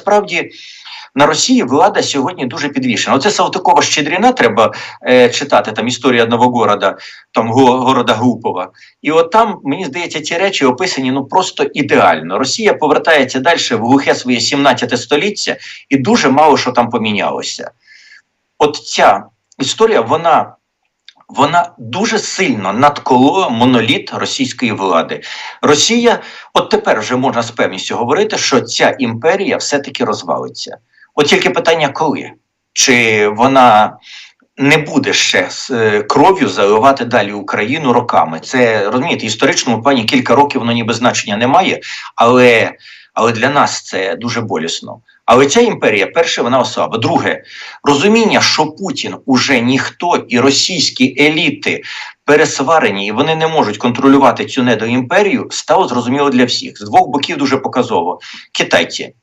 насправді на Росії влада сьогодні дуже підвішена. Оце Салтикова Щедріна треба е, читати там історія Новогорода, там го- города Глупова. І от там, мені здається, ці речі описані ну просто ідеально. Росія повертається далі в глухе своє 17 століття, і дуже мало що там помінялося. От ця історія, вона. Вона дуже сильно надколола моноліт російської влади. Росія, от тепер вже можна з певністю говорити, що ця імперія все-таки розвалиться. От тільки питання, коли? Чи вона не буде ще з е, кров'ю заливати далі Україну роками? Це розумієте, історичному плані кілька років воно ніби значення немає, але, але для нас це дуже болісно. Але ця імперія, перше, вона ослаба. Друге, розуміння, що Путін уже ніхто і російські еліти пересварені, і вони не можуть контролювати цю недоімперію, стало зрозуміло для всіх. З двох боків дуже показово. Китайці